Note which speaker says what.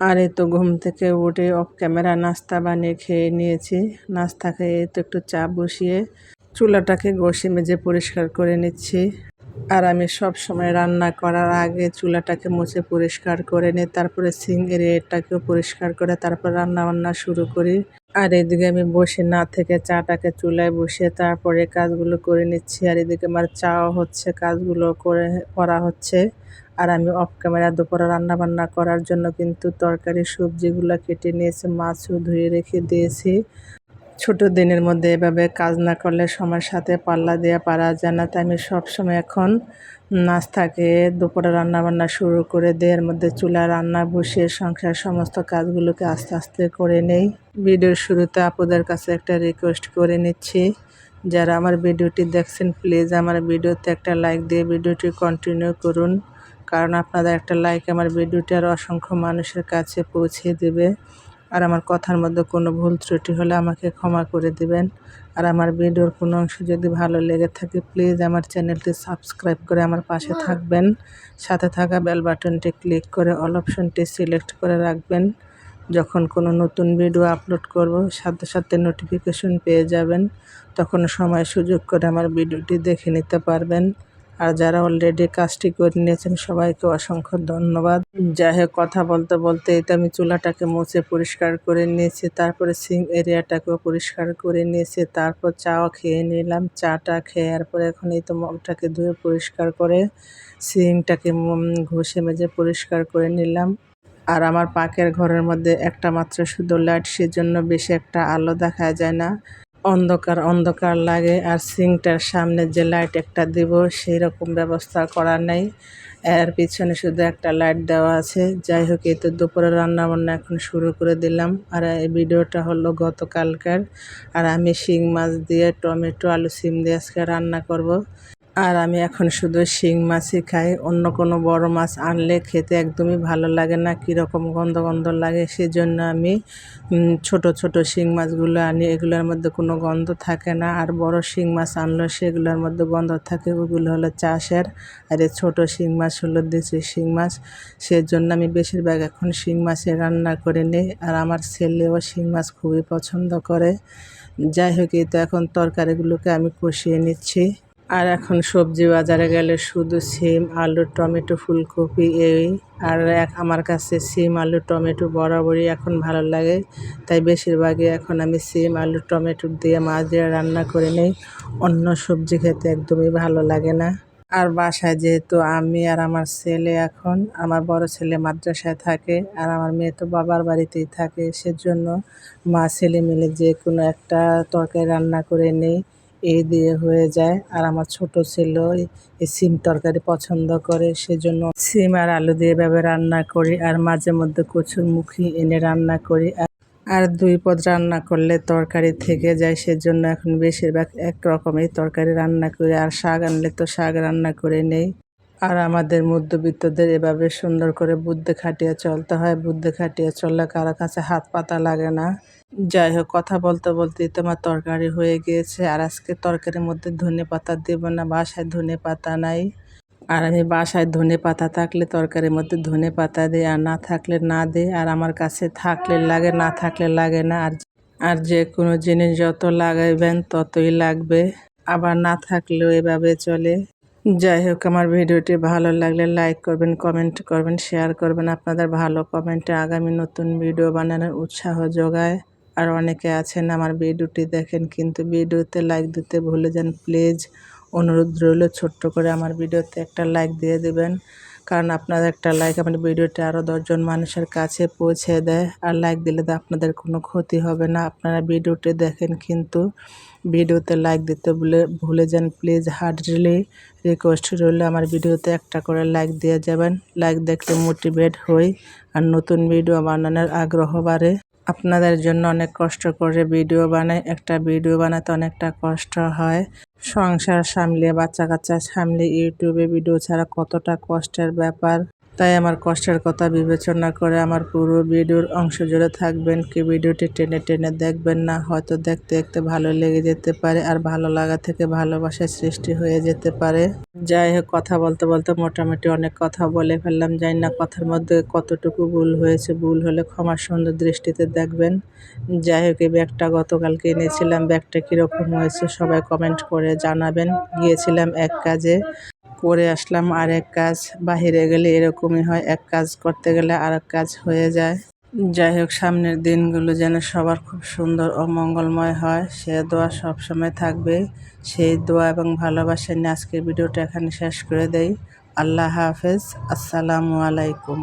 Speaker 1: আর এই তো ঘুম থেকে উঠে অফ ক্যামেরা নাস্তা বানিয়ে খেয়ে নিয়েছি। নাস্তা খেয়ে তো একটু চা বসিয়ে চুলাটাকে ঘষে মেজে পরিষ্কার করে নিচ্ছি। আর আমি সব সময় রান্না করার আগে চুলাটাকে মুছে পরিষ্কার করে নিই, তারপরে সিং এরিয়াটাকেও পরিষ্কার করে তারপর রান্না বান্না শুরু করি। আর এদিকে আমি বসে না থেকে চাটাকে চুলায় বসে তারপরে কাজগুলো করে নিচ্ছি, আর এদিকে আমার চাও হচ্ছে, কাজগুলো করে করা হচ্ছে। আর আমি অফ ক্যামেরা দুপুরে রান্না বান্না করার জন্য কিন্তু তরকারি সবজিগুলো কেটে নিয়েছি, মাছও ধুয়ে রেখে দিয়েছি। ছোট দিনের মধ্যে এভাবে কাজ না করলে সময়ের সাথে পাল্লা দেওয়া পারা যায় না, তাই আমি সবসময় এখন নাস্তাকে দুপুরে রান্নাবান্না শুরু করে দেয়ের মধ্যে চুলা রান্না বসিয়ে সংসার সমস্ত কাজগুলোকে আস্তে আস্তে করে নেই। ভিডিওর শুরুতে আপুদের কাছে একটা রিকোয়েস্ট করে নিচ্ছি, যারা আমার ভিডিওটি দেখছেন প্লিজ আমার ভিডিওতে একটা লাইক দিয়ে ভিডিওটি কন্টিনিউ করুন। কারণ আপনাদের একটা লাইক আমার ভিডিওটি আর অসংখ্য মানুষের কাছে পৌঁছে দেবে। আর আমার কথার মধ্যে কোনো ভুল ত্রুটি হলে আমাকে ক্ষমা করে দিবেন। আর আমার ভিডিওর কোনো অংশ যদি ভালো লেগে থাকে প্লিজ আমার চ্যানেলটি সাবস্ক্রাইব করে আমার পাশে থাকবেন। সাথে থাকা বেল বাটনটি ক্লিক করে অল অপশনটি সিলেক্ট করে রাখবেন। যখন কোনো নতুন ভিডিও আপলোড করব, সাথে সাথে নোটিফিকেশন পেয়ে যাবেন। তখন সময় সুযোগ করে আমার ভিডিওটি দেখে নিতে পারবেন। আর যারা অলরেডি কাজটি করে নিয়েছেন, সবাইকে অসংখ্য ধন্যবাদ। যাই হোক, কথা বলতে বলতে এই তো আমি চুলাটাকে মুছে পরিষ্কার করে নিয়েছি, তারপরে সিং এরিয়াটাকেও পরিষ্কার করে নিয়েছি, তারপর চাও খেয়ে নিলাম, চাটা খেয়ে পরে এখন এই তো মগটাকে ধুয়ে পরিষ্কার করে সিংটাকে ঘষে মেজে পরিষ্কার করে নিলাম। আর আমার পাকের ঘরের মধ্যে একটা মাত্র শুধু লাইট সেজন্য বেশি একটা আলো দেখা যায় না। অন্ধকার অন্ধকার লাগে আর সিংটার সামনে যে লাইট একটা দিব সেই রকম ব্যবস্থা করা নেই। এর পিছনে শুধু একটা লাইট দেওয়া আছে। যাই হোক, এই তো দুপুরে রান্নাবান্না এখন শুরু করে দিলাম। আর এই ভিডিওটা হলো গতকালকার। আর আমি শিং মাছ দিয়ে, টমেটো, আলু, সিম দিয়ে আজকে রান্না করব। আর আমি এখন শুধু শিং মাছই খাই। অন্য কোনো বড় মাছ আনলে খেতে একদমই ভালো লাগে না, কীরকম গন্ধ গন্ধ লাগে। সেজন্য আমি ছোট ছোট শিং মাছগুলো আনি, এগুলোর মধ্যে কোনো গন্ধ থাকে না। আর বড় শিং মাছ আনলেও সেগুলোর মধ্যে গন্ধ থাকে। ওগুলো হলো চাষের, আর এই ছোটো শিং মাছ হলো দেশি শিং মাছ। সেজন্য আমি বেশিরভাগ এখন শিং মাছের রান্না করে নিই। আর আমার ছেলেও শিং মাছ খুবই পছন্দ করে। যাই হোক, এই তো এখন তরকারিগুলোকে আমি কষিয়ে নিচ্ছি। আর এখন সবজি বাজারে গেলে শুধু সিম, আলু, টমেটো, ফুলকপি এই আর এক আমার কাছে সিম, আলু, টমেটো বরাবরই এখন ভালো লাগে। তাই বেশিরভাগই এখন আমি সিম, আলু, টমেটো দিয়ে মাছ দিয়ে রান্না করে নিই। অন্য সবজি খেতে একদমই ভালো লাগে না। আর বাসায় যেহেতু আমি আর আমার ছেলে এখন, আমার বড় ছেলে মাদ্রাসায় থাকে আর আমার মেয়ে তো বাবার বাড়িতেই থাকে, সেজন্য মা, ছেলে মিলে যে কোনো একটা তরকারি রান্না করে নেই। এই দিয়ে হয়ে যায়। আর আমার ছোট ছেলে এই সিম তরকারি পছন্দ করে, সেজন্য সিম আর আলু দিয়ে এভাবে রান্না করি। আর মাঝে মধ্যে কচুর মুখি এনে রান্না করি। আর দুই পদ রান্না করলে তরকারি থেকে যায়, সেজন্য এখন বেশিরভাগ এক রকমের তরকারি রান্না করি। আর শাক আনলে তো শাক রান্না করে নেই। আর আমাদের মধ্যবিত্তদের এভাবে সুন্দর করে বুদ্ধে খাটিয়ে চলতে হয়। বুদ্ধে খাটিয়ে চললে কারও কাছে হাত পাতা লাগে না। যাই হোক, কথা বলতে বলতে তোমার তরকারি হয়ে গিয়েছে। আর আজকে তরকারির মধ্যে ধনে পাতা দেবো না, বাসায় ধনে পাতা নাই। আর আমি বাসায় ধনে পাতা থাকলে তরকারির মধ্যে ধনে পাতা দিই আর না থাকলে না দিই। আর আমার কাছে থাকলে লাগে, না থাকলে লাগে না। আর আর যে কোনো জিনিস যত লাগাইবেন ততই লাগবে। আবার না থাকলেও এভাবে চলে। যাই হোক, আমার ভিডিওটি ভালো লাগলে লাইক করবেন, কমেন্ট করবেন, শেয়ার করবেন। আপনাদের ভালো কমেন্টে আগামী নতুন ভিডিও বানানোর উৎসাহ যোগায়। আর অনেকে আছেন, আমার ভিডিওটি দেখেন, কিন্তু ভিডিওতে লাইক দিতে ভুলে যান। প্লিজ অনুরোধ রইল, ছোট্ট করে আমার ভিডিওতে একটা লাইক দিয়ে দেবেন। কারণ আপনাদের একটা লাইক আমার ভিডিওটি আরও দশজন মানুষের কাছে পৌঁছে দেয়। আর লাইক দিলে তো আপনাদের কোনো ক্ষতি হবে না। আপনারা ভিডিওটি দেখেন কিন্তু ভিডিওতে লাইক দিতে ভুলে ভুলে যান প্লিজ হার্ডলি রিকোয়েস্ট রইলে আমার ভিডিওতে একটা করে লাইক দিয়ে যাবেন। লাইক দেখলে মোটিভেট হই। আর নতুন ভিডিও বানানোর আগ্রহ বাড়ে। আপনাদের জন্য অনেক কষ্ট করে ভিডিও বানাই। একটা ভিডিও বানাতে অনেকটা কষ্ট হয়। সংসার সামলে বাচ্চা কাচ্চা সামলে ইউটিউবে ভিডিও ছাড়া কতটা কষ্টের ব্যাপার? তাই আমার কষ্টের কথা বিবেচনা করে আমার পুরো ভিডিওর অংশ জুড়ে থাকবেন কি ভিডিওটি টেনে টেনে দেখবেন না, হয়তো দেখতে দেখতে ভালো লেগে যেতে পারে আর ভালো লাগা থেকে ভালোবাসার সৃষ্টি হয়ে যেতে পারে। যাই হোক, কথা বলতে বলতে মোটামুটি অনেক কথা বলে ফেললাম, জানি না কথার মধ্যে কতটুকু ভুল হয়েছে, ভুল হলে ক্ষমা সুন্দর দৃষ্টিতে দেখবেন। যাই হোক, এই ব্যাগটা গতকালকে এনেছিলাম, ব্যাগটা কীরকম হয়েছে সবাই কমেন্ট করে জানাবেন। গিয়েছিলাম এক কাজে। করে আসলাম আরেক কাজ বাহিরে গেলে এরকমই হয়, এক কাজ করতে গেলে আর কাজ হয়ে যায়। যাই হোক, সামনের দিনগুলো যেন সবার খুব সুন্দর ও মঙ্গলময় হয়। সে দোয়া সবসময় থাকবে। সেই দোয়া এবং ভালোবাসা নিয়ে আজকের ভিডিওটা এখানে শেষ করে দেই। আল্লাহ হাফেজ। আসসালামু আলাইকুম।